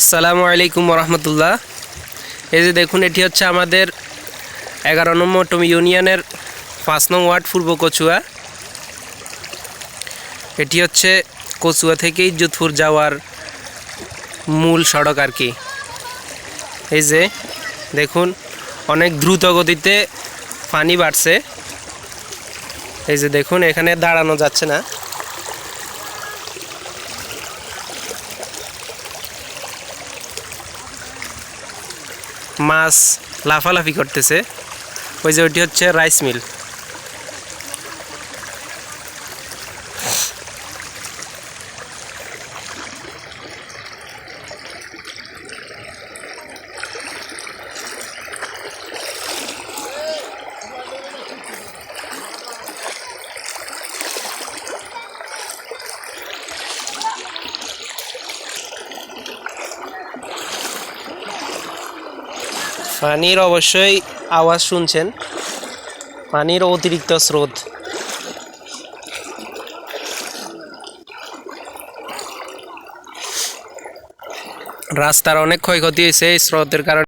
আসসালামু আলাইকুম রহমতুল্লাহ এই যে দেখুন, এটি হচ্ছে আমাদের এগারো নম্বর টম ইউনিয়নের পাঁচ নং ওয়ার্ড পূর্ব কচুয়া। এটি হচ্ছে কচুয়া থেকে ইজ্জতপুর যাওয়ার মূল সড়ক আর কি। এই যে দেখুন, অনেক দ্রুত গতিতে পানি বাড়ছে। এই যে দেখুন, এখানে দাঁড়ানো যাচ্ছে না। মাছ লাফালাফি করতেছে। ওই যে ওটি হচ্ছে রাইস মিল পানির অবশ্যই আওয়াজ শুনছেন। পানির অতিরিক্ত স্রোত। রাস্তার অনেক ক্ষয়ক্ষতি হয়েছে এই স্রোতের কারণে।